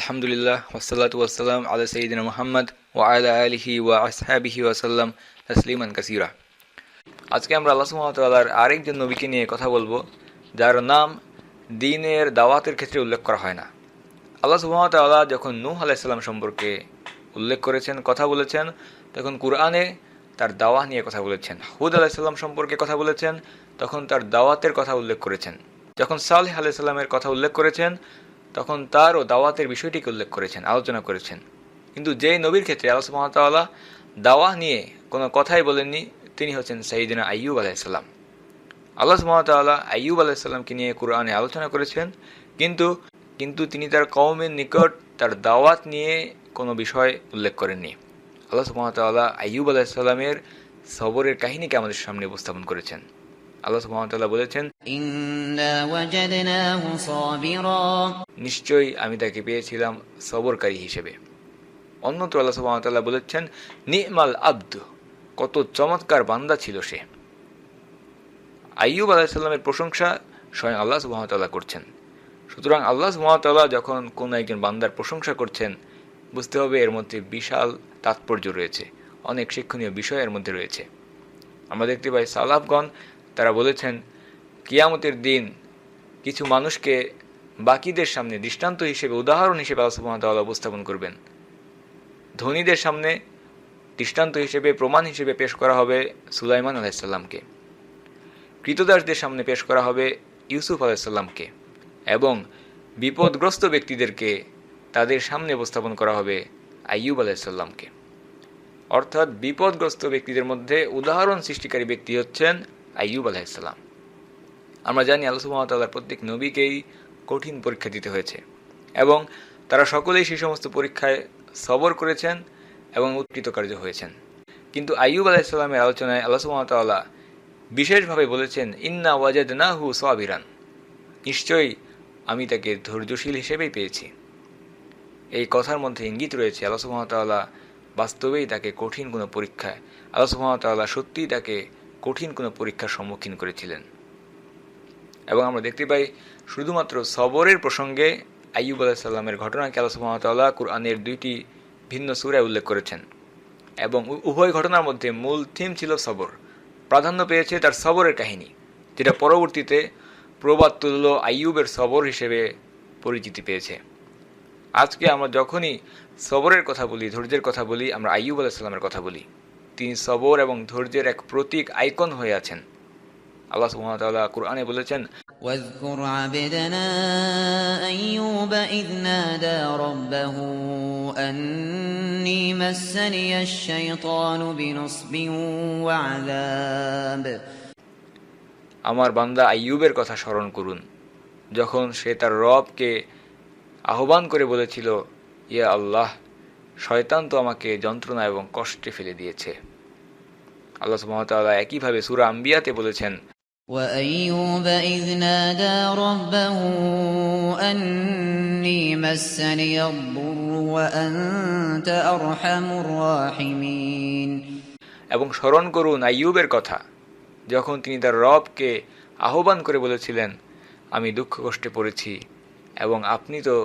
আলহামদুলিল্লাহ ওসালাতু ওয়াসালাম আলা সঈদিন মোহাম্মদ ওয়া আলা আলিহি ওয়া আসহাবিহি ওয়াসাল্লাম তসলিমান কাসিরা। আজকে আমরা আল্লাহ সুহামতাল্লাহর আরেকজন নবীকে নিয়ে কথা বলব, যার নাম দিনের দাওয়াতের ক্ষেত্রে উল্লেখ করা হয় না। আল্লাহ সুহামতাল্লাহ যখন নূহ আলাইসাল্লাম সম্পর্কে উল্লেখ করেছেন, কথা বলেছেন, তখন কুরআনে তার দাওয়া নিয়ে কথা বলেছেন। হুদ আলাইসাল্লাম সম্পর্কে কথা বলেছেন, তখন তার দাওয়াতের কথা উল্লেখ করেছেন। যখন সালেহ আলাইসাল্লামের কথা উল্লেখ করেছেন তখন তারও দাওয়াতের বিষয়টিকে উল্লেখ করেছেন, আলোচনা করেছেন। কিন্তু যেই নবীর ক্ষেত্রে আল্লাহ সুহামতাল্লাহ দাওয়া নিয়ে কোনো কথাই বলেননি, তিনি হচ্ছেন সাইদিনা আইয়ুব আলাইসাল্লাম আল্লাহ সুহামতাল্লাহ আইয়ুব আলাইসাল্লামকে নিয়ে কোরআনে আলোচনা করেছেন, কিন্তু কিন্তু তিনি তার কওমের নিকট তার দাওয়াত নিয়ে কোনো বিষয় উল্লেখ করেননি। আল্লাহ সুহামতাল্লাহ আইয়ুব আলাইসাল্লামের সবরের কাহিনীকে আমাদের সামনে উপস্থাপন করেছেন। আল্লাহ সুহামতাল্লাহ বলেছেন নিশ্চয়ই আমি তাকে পেয়েছিলাম সবরকারী হিসেবে। অন্যত্র আল্লাহ সুহামতাল্লাহ বলেছেন নিমাল আব্দ। কত চমৎকার বান্দা ছিল সে। আইয়ুব আলাহিসাল্লামের প্রশংসা স্বয়ং আল্লাহ সুহামতাল্লাহ করছেন। সুতরাং আল্লাহ সুহামতাল্লাহ যখন কোন একজন বান্দার প্রশংসা করছেন বুঝতে হবে এর মধ্যে বিশাল তাৎপর্য রয়েছে অনেক শিক্ষণীয় বিষয় এর মধ্যে রয়েছে। আমরা দেখতে পাই সালাফগণ তারা বলেছেন, কিয়ামতের দিন কিছু মানুষকে বাকিদের সামনে দৃষ্টান্ত হিসেবে, উদাহরণ হিসেবে আল্লাহ সুবহানাহু উপস্থাপন করবেন। ধনীদের সামনে দৃষ্টান্ত হিসেবে, প্রমাণ হিসেবে পেশ করা হবে সুলাইমান আলাইসাল্লামকে কৃতদাসদের সামনে পেশ করা হবে ইউসুফ আলাইসাল্লামকে এবং বিপদগ্রস্ত ব্যক্তিদেরকে তাদের সামনে উপস্থাপন করা হবে আইয়ুব আলাইসাল্লামকে অর্থাৎ বিপদগ্রস্ত ব্যক্তিদের মধ্যে উদাহরণ সৃষ্টিকারী ব্যক্তি হচ্ছেন আইয়ুব আলাইসাল্লাম আমরা জানি আল্লাহ সুহামতাল্লাহর প্রত্যেক নবীকেই কঠিন পরীক্ষা দিতে হয়েছে এবং তারা সকলেই সেই সমস্ত পরীক্ষায় সবর করেছেন এবং উৎকৃতকার্য হয়েছেন। কিন্তু আইয়ুব আলাইসাল্লামের আলোচনায় আল্লাহ সুহামতাল্লাহ বিশেষভাবে বলেছেন, ইন্না ওয়াজেদ না হু সোয়াবিরান নিশ্চয়ই আমি তাকে ধৈর্যশীল হিসেবেই পেয়েছি। এই কথার মধ্যে ইঙ্গিত রয়েছে, আল্লাহ সুহামতাল্লাহ বাস্তবেই তাকে কঠিন কোনো পরীক্ষায়, আল্লাহ সুহামতাল্লাহ সত্যিই তাকে কঠিন কোনো পরীক্ষার সম্মুখীন করেছিলেন। এবং আমরা দেখতে পাই শুধুমাত্র সবরের প্রসঙ্গে আইয়ুব আলাহিসাল্লামের ঘটনাকে আল্লাহ সুহামতাল্লাহ কুরআনের দুইটি ভিন্ন সুরায় উল্লেখ করেছেন। এবং উভয় ঘটনার মধ্যে মূল থিম ছিল সবর। প্রাধান্য পেয়েছে তার সবরের কাহিনী, যেটা পরবর্তীতে প্রবাদতুল্য আইয়ুবের সবর হিসেবে পরিচিতি পেয়েছে। আজকে আমরা যখনই সবরের কথা বলি, ধৈর্যের কথা বলি, আমরা আইয়ুব আলাহিসাল্লামের কথা বলি। তিনি সবর এবং ধৈর্যের এক প্রতীক আইকন হয়ে আছেন আল্লাহ সুহামতাল্লাহ কুরআনে বলেছেন واذكر عبدنا أيوب إذ نادى ربه أني مسني الشيطان بنصب وعذاب আমার বান্দা আইয়ুবের কথা স্মরণ করুন যখন সে তার রবকে আহ্বান করে বলেছিল ইয়া আল্লাহ শয়তান তো আমাকে যন্ত্রণা এবং কষ্টে ফেলে দিয়েছে আল্লাহ সুহামতাল্লাহ একইভাবে সুরা আম্বিয়াতে বলেছেন وأيوب إذ نادى ربه أني مسني الضر وأنت أرحم الراحمين এবং স্মরণ করুন আইয়ুবের কথা যখন তিনি তার রবকে আহ্বান করে বলেছিলেন আমি দুঃখ কষ্টে পড়েছি এবং আপনি তো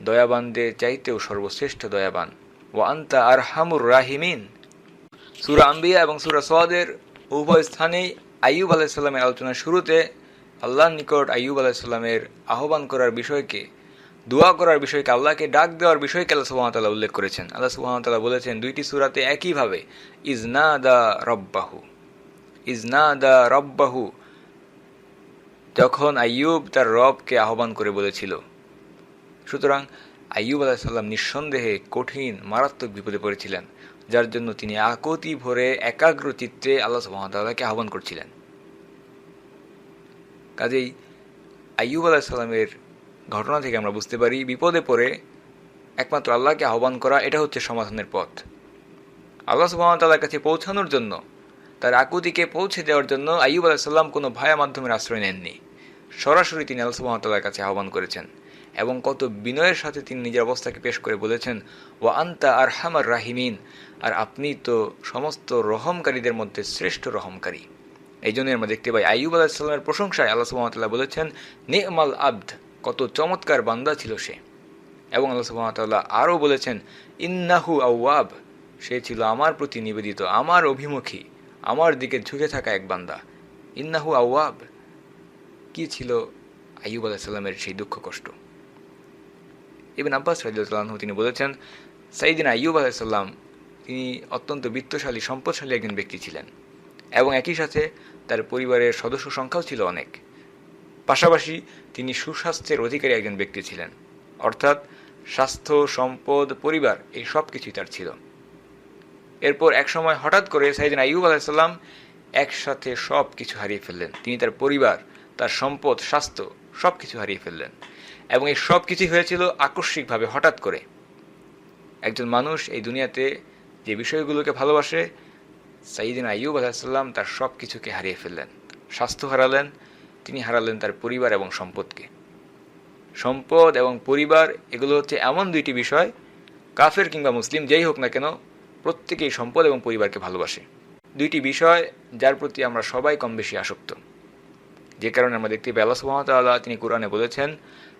দয়াবানদের চাইতেও সর্বশ্রেষ্ঠ দয়াবান ও আন্তা আর হামুর রাহিমিন। সুরা আম্বিয়া এবং সুরা সোয়াদের উভয় স্থানেই আইয়ুব আলাইসাল্লামের আলোচনার শুরুতে আল্লাহর নিকট আইয়ুব আলাইসাল্লামের আহ্বান করার বিষয়কে, দোয়া করার বিষয়কে, আল্লাহকে ডাক দেওয়ার বিষয়কে আল্লাহ সুহামতাল্লাহ উল্লেখ করেছেন। আল্লাহ সুহামতাল্লাহ বলেছেন, দুইটি সুরাতে একইভাবে ইজনা দা রব্বাহু। ইজনা দা রব্বাহু, যখন আইয়ুব তার রবকে আহ্বান করে বলেছিল। সুতরাং আইয়ুব আলাহিসাল্লাম নিঃসন্দেহে কঠিন, মারাত্মক বিপদে পড়েছিলেন, যার জন্য তিনি আকতি ভরে একাগ্র চিত্তে আল্লাহ সুহামতাল্লাহকে আহ্বান করছিলেন। কাজেই আইয়ুব আলাহিসাল্লামের ঘটনা থেকে আমরা বুঝতে পারি, বিপদে পড়ে একমাত্র আল্লাহকে আহ্বান করা, এটা হচ্ছে সমাধানের পথ। আল্লাহ সুবাহতাল্লাহর কাছে পৌঁছানোর জন্য, তার আকুতিকে পৌঁছে দেওয়ার জন্য আইয়ুব আলাহিসাল্লাম কোনো ভায়া মাধ্যমের আশ্রয় নেননি। সরাসরি তিনি আল্লাহ সুবাহতাল্লাহর কাছে আহ্বান করেছেন। এবং কত বিনয়ের সাথে তিনি নিজের অবস্থাকে পেশ করে বলেছেন ও আন্তা আর হামার রাহিমিন আর আপনি তো সমস্ত রহমকারীদের মধ্যে শ্রেষ্ঠ রহমকারী। এই জন্য আমরা দেখতে পাই, আইয়ুব আলাহিসাল্লামের প্রশংসায় আল্লাহ সুবাহতাল্লাহ বলেছেন, নেমাল আব্দ কত চমৎকার বান্দা ছিল সে। এবং আল্লাহ সুবাহতাল্লাহ আরও বলেছেন, ইন্নাহু আউয়াব সে ছিল আমার প্রতি নিবেদিত, আমার অভিমুখী, আমার দিকে ঝুঁকে থাকা এক বান্দা। ইন্নাহু আউয়াব কি ছিল আইয়ুব আলাহিসাল্লামের সেই দুঃখ কষ্ট? ইবিন আব্বাস রাজিউল্লাহ তিনি বলেছেন, সাইদিন আইয়ুব আলাহিসাল্লাম তিনি অত্যন্ত বিত্তশালী, সম্পদশালী একজন ব্যক্তি ছিলেন। এবং একই সাথে তার পরিবারের সদস্য সংখ্যাও ছিল অনেক। পাশাপাশি তিনি সুস্বাস্থ্যের অধিকারী একজন ব্যক্তি ছিলেন। অর্থাৎ স্বাস্থ্য, সম্পদ, পরিবার, এই সব কিছুই তার ছিল। এরপর একসময় হঠাৎ করে সাইদিন আইয়ুব আলাহিসাল্লাম একসাথে সব কিছু হারিয়ে ফেললেন। তিনি তার পরিবার, তার সম্পদ, স্বাস্থ্য সব কিছু হারিয়ে ফেললেন। এবং এই সব কিছুই হয়েছিল আকস্মিকভাবে, হঠাৎ করে। একজন মানুষ এই দুনিয়াতে যে বিষয়গুলোকে ভালোবাসে সাইদিন আইয়ুব আলাহিসাল্লাম তার সব কিছুকে হারিয়ে ফেললেন স্বাস্থ্য হারালেন, তিনি হারালেন তার পরিবার এবং সম্পদকে। সম্পদ এবং পরিবার, এগুলো হচ্ছে এমন দুইটি বিষয়, কাফের কিংবা মুসলিম যেই হোক না কেন, প্রত্যেকেই সম্পদ এবং পরিবারকে ভালোবাসে। দুইটি বিষয় যার প্রতি আমরা সবাই কম বেশি আসক্ত। যে কারণে আমরা দেখতে পাই আল্লাহ সুহামতাল্লাহ তিনি কোরআনে বলেছেন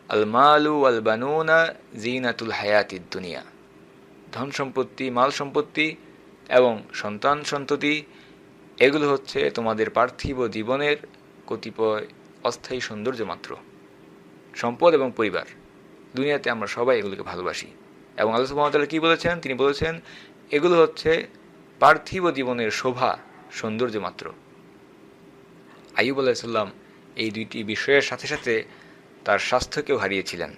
আল মালু আল বানুনা জিনাতুল হায়াতিদ দুনিয়া। ধন সম্পত্তি, মাল সম্পত্তি এবং সন্তান সন্ততি, এগুলো হচ্ছে তোমাদের পার্থিব জীবনের কতিপয় অস্থায়ী সৌন্দর্য মাত্র। সম্পদ এবং পরিবার, দুনিয়াতে আমরা সবাই এগুলোকে ভালোবাসি। এবং আল্লাহ সুহামতাল্লাহ কী বলেছেন? তিনি বলেছেন, এগুলো হচ্ছে পার্থিব জীবনের শোভা, সৌন্দর্য মাত্র। আইয়ুব আলাহিসাল্লাম এই দুইটি বিষয়ের সাথে সাথে তার স্বাস্থ্যকেও হারিয়েছিলেন।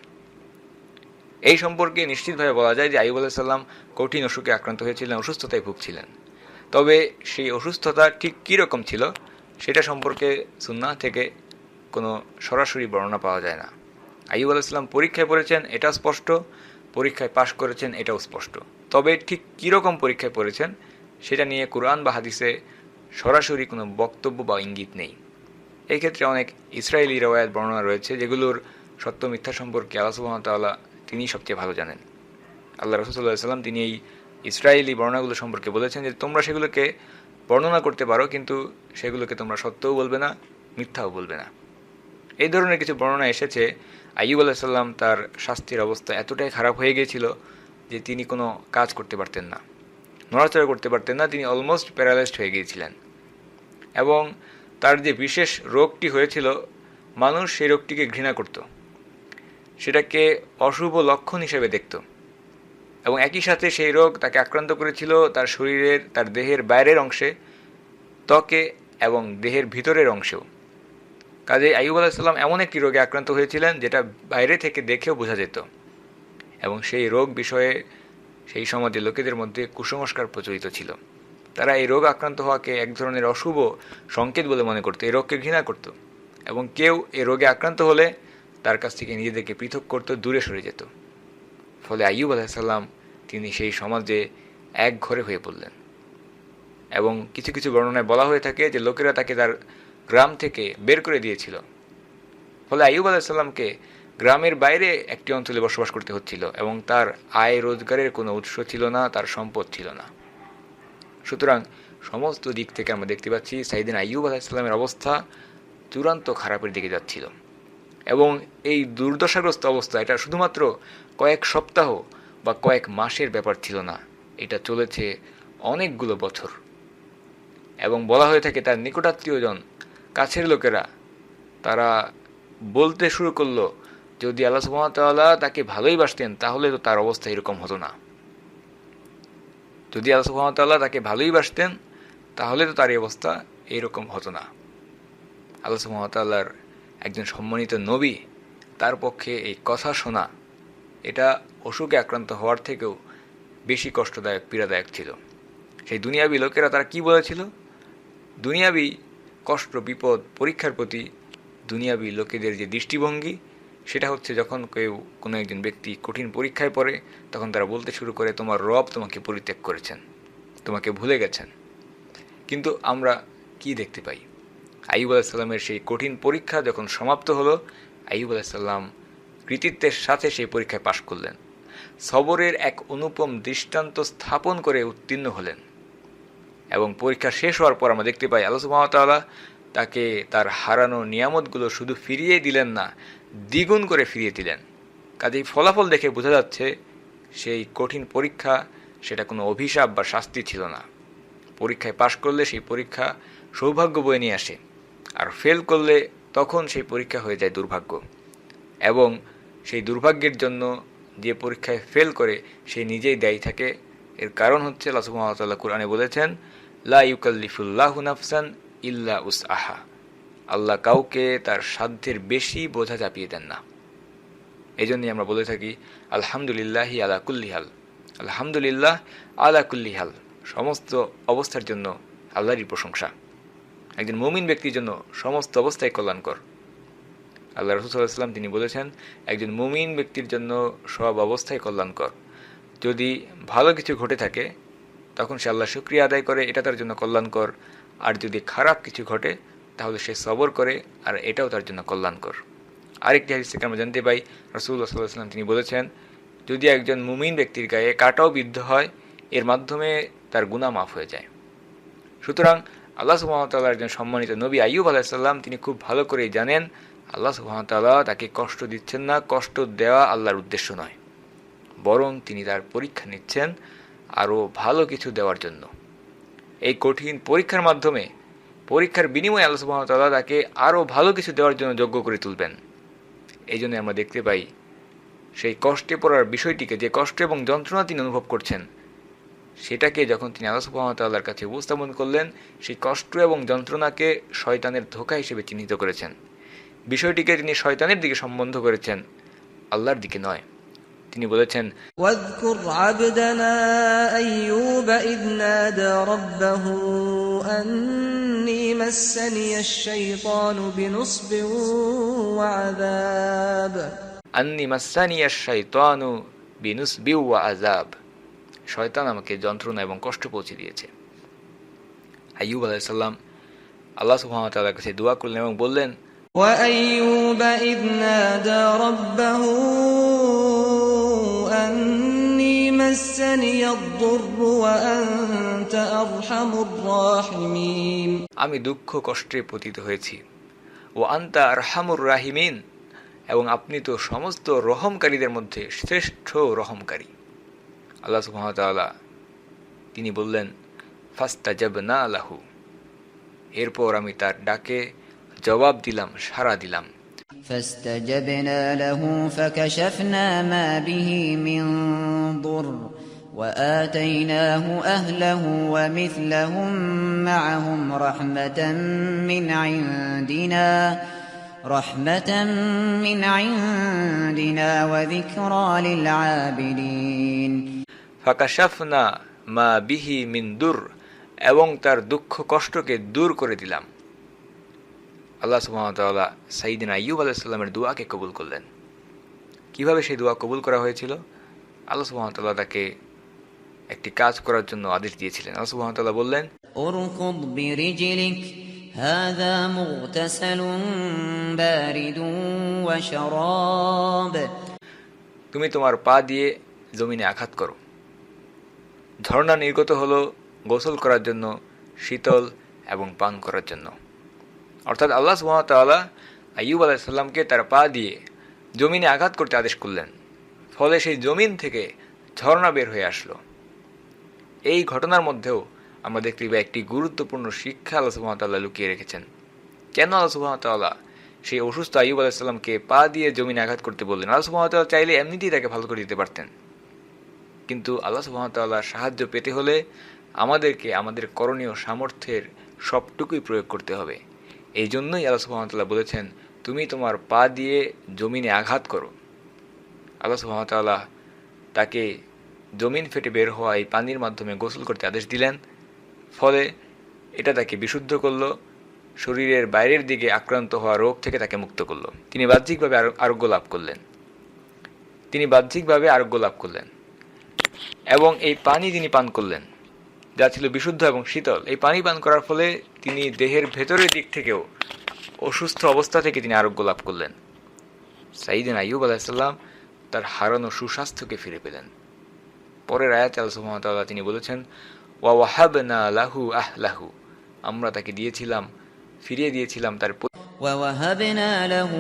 এই সম্পর্কে নিশ্চিতভাবে বলা যায় যে আইয়ুব আলাহিসাল্লাম কঠিন অসুখে আক্রান্ত হয়েছিলেন, অসুস্থতায় ভুগছিলেন। তবে সেই অসুস্থতা ঠিক কী রকম ছিল, সেটা সম্পর্কে সুন্না থেকে কোনো সরাসরি বর্ণনা পাওয়া যায় না। আইয়ুব আলাইসাল্লাম পরীক্ষায় পড়েছেন এটা স্পষ্ট। পরীক্ষায় পাশ করেছেন, এটাও স্পষ্ট। তবে ঠিক কীরকম পরীক্ষায় পড়েছেন, সেটা নিয়ে কোরআন বা হাদিসে সরাসরি কোনো বক্তব্য বা ইঙ্গিত নেই। এই ক্ষেত্রে অনেক ইসরায়েলি রওয়ায়াত বর্ণনা রয়েছে যেগুলোর সত্য মিথ্যা সম্পর্কে আল্লাহ সুহামতাল্লাহ তিনিই সবচেয়ে ভালো জানেন। আল্লাহ রসুল্লাহ সাল্লাম তিনি এই ইসরায়েলি বর্ণনাগুলো সম্পর্কে বলেছেন যে তোমরা সেগুলোকে বর্ণনা করতে পারো, কিন্তু সেগুলোকে তোমরা সত্যও বলবে না, মিথ্যাও বলবে না। এই ধরনের কিছু বর্ণনা এসেছে। আইয়ুব আলাহিসাল্লাম তার শাস্তির অবস্থা এতটাই খারাপ হয়ে গিয়েছিল যে তিনি কোনো কাজ করতে পারতেন না, নড়াচড়া করতে পারতেন না, তিনি অলমোস্ট প্যারালাইজড হয়ে গিয়েছিলেন। এবং তার যে বিশেষ রোগটি হয়েছিল, মানুষ সেই রোগটিকে ঘৃণা করত। সেটাকে অশুভ লক্ষণ হিসেবে দেখত। এবং একই সাথে সেই রোগ তাকে আক্রান্ত করেছিল তার শরীরের, তার দেহের বাইরের অংশে, ত্বকে এবং দেহের ভিতরের অংশেও। কাজে আইয়ুব আলাহিসাল্লাম এমন একটি রোগে আক্রান্ত হয়েছিলেন, যেটা বাইরে থেকে দেখেও বোঝা যেত। এবং সেই রোগ বিষয়ে সেই সমাজে লোকেদের মধ্যে কুসংস্কার প্রচলিত ছিল। তারা এই রোগ আক্রান্ত হওয়াকে এক ধরনের অশুভ সংকেত বলে মনে করতো, এই রোগকে ঘৃণা করত। এবং কেউ এই রোগে আক্রান্ত হলে তার কাছ থেকে নিজেদেরকে পৃথক করতে দূরে সরে যেত। ফলে আইয়ুব আলাহিসাল্লাম তিনি সেই সমাজে এক ঘরে হয়ে পড়লেন। এবং কিছু কিছু বর্ণনায় বলা হয়ে থাকে যে লোকেরা তাকে তার গ্রাম থেকে বের করে দিয়েছিল। ফলে আইয়ুব আলাহিসাল্লামকে গ্রামের বাইরে একটি অঞ্চলে বসবাস করতে হচ্ছিল এবং তার আয় রোজগারের কোনো উৎস ছিল না, তার সম্পদ ছিল না। সুতরাং সমস্ত দিক থেকে আমরা দেখতে পাচ্ছি সাইদিন আইয়ুব আলাহিসাল্লামের অবস্থা চূড়ান্ত খারাপের দিকে যাচ্ছিল। এবং এই দুর্দশাগ্রস্ত অবস্থা, এটা শুধুমাত্র কয়েক সপ্তাহ বা কয়েক মাসের ব্যাপার ছিল না, এটা চলেছে অনেকগুলো বছর। এবং বলা হয়ে থাকে তার নিকটাত্মীয়জন, কাছের লোকেরা, তারা বলতে শুরু করল, যদি আল্লাহ সুহামতাল্লাহ তাকে ভালোই বাসতেন, তাহলে তো তার অবস্থা এরকম হতো না। যদি আল্লাহ সুহামতাল্লাহ তাকে ভালোই বাসতেন, তাহলে তো তার এই অবস্থা এইরকম হতো না। আল্লাহ সুহামতাল্লাহর একজন সম্মানিত নবী, তার পক্ষে এই কথা শোনা, এটা অসুখে আক্রান্ত হওয়ার থেকেও বেশি কষ্টদায়ক, পীড়াদায়ক ছিল। সেই দুনিয়াবি লোকেরা তারা কি বলেছিল? দুনিয়াবি কষ্ট, বিপদ, পরীক্ষার প্রতি দুনিয়াবি লোকেদের যে দৃষ্টিভঙ্গি সেটা হচ্ছে যখন কেউ কোনো একজন ব্যক্তি কঠিন পরীক্ষায় পড়ে, তখন তারা বলতে শুরু করে, তোমার রব তোমাকে পরিত্যাগ করেছেন, তোমাকে ভুলে গেছেন। কিন্তু আমরা কি দেখতে পাই? আইব আলাহিসাল্লামের সেই কঠিন পরীক্ষা যখন সমাপ্ত হলো আইব আলাহিসাল্লাম কৃতিত্বের সাথে সেই পরীক্ষায় পাশ করলেন। সবরের এক অনুপম দৃষ্টান্ত স্থাপন করে উত্তীর্ণ হলেন। এবং পরীক্ষা শেষ হওয়ার পর আমরা দেখতে পাই, আল্লাহ সুহামতাল্লাহ তাকে তার হারানো নিয়ামতগুলো শুধু ফিরিয়ে দিলেন না দ্বিগুণ করে ফিরিয়ে দিলেন। কাজেই ফলাফল দেখে বোঝা যাচ্ছে সেই কঠিন পরীক্ষা সেটা কোনো অভিশাপ বা শাস্তি ছিল না। পরীক্ষায় পাশ করলে সেই পরীক্ষা সৌভাগ্য বয়ে নিয়ে আসে, আর ফেল করলে তখন সেই পরীক্ষা হয়ে যায় দুর্ভাগ্য। এবং সেই দুর্ভাগ্যের জন্য যে পরীক্ষায় ফেল করে সে নিজেই দায়ী থাকে। এর কারণ হচ্ছে সুবহানাহু কোরআনে বলেছেন, লা ইউকাল্লিফুল্লাহু নাফসান ইল্লা উস আহা আল্লাহ কাউকে তার সাধ্যের বেশি বোঝা চাপিয়ে দেন না। এই জন্যই আমরা বলে থাকি, আলহামদুলিল্লাহি আলা কুল্লিহাল আলহামদুলিল্লাহ আলা কুল্লিহাল সমস্ত অবস্থার জন্য আল্লাহরই প্রশংসা। একজন মুমিন ব্যক্তির জন্য সমস্ত অবস্থায় কল্যাণকর। আল্লাহ রসুলাম তিনি বলেছেন, একজন মুমিন ব্যক্তির জন্য সব অবস্থায় কল্যাণকর। যদি ভালো কিছু ঘটে থাকে, তখন সে আল্লাহ শুক্রিয়া আদায় করে, এটা তার জন্য কল্যাণকর। আর যদি খারাপ কিছু ঘটে তাহলে সে সবর করে আর এটাও তার জন্য কল্যাণকর। আরেকটি হাদিস থেকে আমরা জানতে পাই রসুল্লাহ সাল্লাহ তিনি বলেছেন, যদি একজন মুমিন ব্যক্তির গায়ে কাটাও বিদ্ধ হয়, এর মাধ্যমে তার গুণা মাফ হয়ে যায়। সুতরাং আল্লাহ সুহামতাল্লাহ একজন সম্মানিত নবী আইয়ুব আলাহিসাল্লাম তিনি খুব ভালো করেই জানেন, আল্লাহ সুহামতাল্লাহ তাকে কষ্ট দিচ্ছেন না, কষ্ট দেওয়া আল্লাহর উদ্দেশ্য নয়। বরং তিনি তার পরীক্ষা নিচ্ছেন আরও ভালো কিছু দেওয়ার জন্য। এই কঠিন পরীক্ষার মাধ্যমে পরীক্ষার বিনিময়ে আল্লাহ সুহামতাল্লাহ তাকে আরও ভালো কিছু দেওয়ার জন্য যোগ্য করে তুলবেন এই জন্য আমরা দেখতে পাই সেই কষ্টে পড়ার বিষয়টিকে যে কষ্ট এবং যন্ত্রণা তিনি অনুভব করছেন সেটাকে যখন তিনি আল্লাহ সুহামতাল্লাহর কাছে উপস্থাপন করলেন সেই কষ্ট এবং যন্ত্রণাকে শয়তানের ধোকা হিসেবে চিহ্নিত করেছেন বিষয়টিকে তিনি শয়তানের দিকে সম্বন্ধ করেছেন আল্লাহর দিকে নয় তিনি বলেছেন واذكر عبدنا أيوب إذ نادى ربه أني مسني الشيطان بنصب وعذاب আন্নি মাসানিয়া শাইতানু বিনুস বিউয়া আজাব শয়তান আমাকে যন্ত্রণা এবং কষ্ট পৌঁছে দিয়েছে আইয়ুব আলাইসাল্লাম আল্লাহ সুহামতাল্লাহর কাছে দোয়া করলেন এবং বললেন وأيوب إذ نادى ربه أني مسني الضر وأنت أرحم الراحمين আমি দুঃখ কষ্টে পতিত হয়েছি ও আন্তা আরহামুর রাহিমিন এবং আপনি তো সমস্ত রহমকারীদের মধ্যে শ্রেষ্ঠ রহমকারী আল্লাহ সুহামতাল্লাহ তিনি বললেন ফাস্তা জব না আলাহু এরপর আমি তার ডাকে জবাব দিলাম সাড়া দিলাম فاستجبنا له فكشفنا ما به من ضر وآتيناه أهله ومثلهم معهم رحمة من عندنا رحمة من عندنا وذكرى للعابدين ফাকাশাফনা মা বিহি মিন দূর এবং তার দুঃখ কষ্টকে দূর করে দিলাম আল্লাহ সুহামতাল্লাহ সাইদিন আইয়ুব আলাইসাল্লামের দোয়াকে কবুল করলেন কিভাবে সেই দোয়া কবুল করা হয়েছিল আল্লাহ সুহামতাল্লাহ তাকে একটি কাজ করার জন্য আদেশ দিয়েছিলেন আল্লাহ সুহামতাল্লাহ বললেন اركض برجلك هذا مغتسل بارد وشراب তুমি তোমার পা দিয়ে জমিনে আঘাত করো ঝর্ণা নির্গত হলো গোসল করার জন্য শীতল এবং পান করার জন্য অর্থাৎ আল্লাহ সুহামতাল্লাহ আইয়ুব আলাইসাল্লামকে তার পা দিয়ে জমিনে আঘাত করতে আদেশ করলেন ফলে সেই জমিন থেকে ঝর্ণা বের হয়ে আসলো এই ঘটনার মধ্যেও আমরা দেখতে পাই একটি গুরুত্বপূর্ণ শিক্ষা আল্লাহ সুহামতাল্লাহ লুকিয়ে রেখেছেন। কেন আল্লাহ সুহামতাল্লাহ সেই অসুস্থ আইয়ুব আলাইসাল্লামকে পা দিয়ে জমিনে আঘাত করতে বললেন? আল্লাহ সুহামতাল্লাহ চাইলে এমনিতেই তাকে ভালো করে দিতে পারতেন। কিন্তু আল্লাহ সুহামতাল্লাহর সাহায্য পেতে হলে আমাদেরকে আমাদের করণীয় সামর্থ্যের সবটুকুই প্রয়োগ করতে হবে। এই জন্যই আল্লাহ সুহামতাল্লাহ বলেছেন, তুমি তোমার পা দিয়ে জমিনে আঘাত করো। আল্লাহ সুহামতাল্লাহ তাকে জমিন ফেটে বের হওয়া এই পানির মাধ্যমে গোসল করতে আদেশ দিলেন। ফলে এটা তাকে বিশুদ্ধ করল, শরীরের বাইরের দিকে আক্রান্ত হওয়া রোগ থেকে তাকে মুক্ত করল। তিনি বাহ্যিকভাবে আরো- আরোগ্য লাভ করলেন। তিনি বাহ্যিকভাবে আরোগ্য লাভ করলেন। এবং এই পানি তিনি পান করলেন, যা ছিল বিশুদ্ধ এবং শীতল। এই পানি পান করার ফলে তিনি দেহের ভেতরের দিক থেকেও অসুস্থ অবস্থা থেকে তিনি আরোগ্য লাভ করলেন। সাইদিন আইয়ুব আলাহিসাল্লাম তার হারানো সুস্বাস্থ্যকে ফিরে পেলেন। পরের আয়াত আল্লাহ তিনি বলেছেন ওয়া ওয়াহাবনা লাহু আহ লাহু আমরা তাকে দিয়েছিলাম ফিরিয়ে দিয়েছিলাম তার ووهبنا له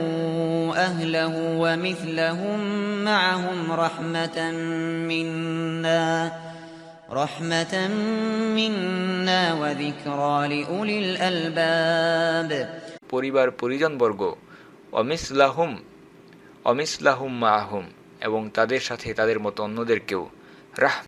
أهله ومثلهم معهم رحمة منا رحمة منا وذكرى لأولي الألباب পরিবার পরিজনবর্গ অমিসলাহুম অমিসলাহুম মাহুম এবং তাদের সাথে তাদের মতো অন্যদেরকেও rahmat.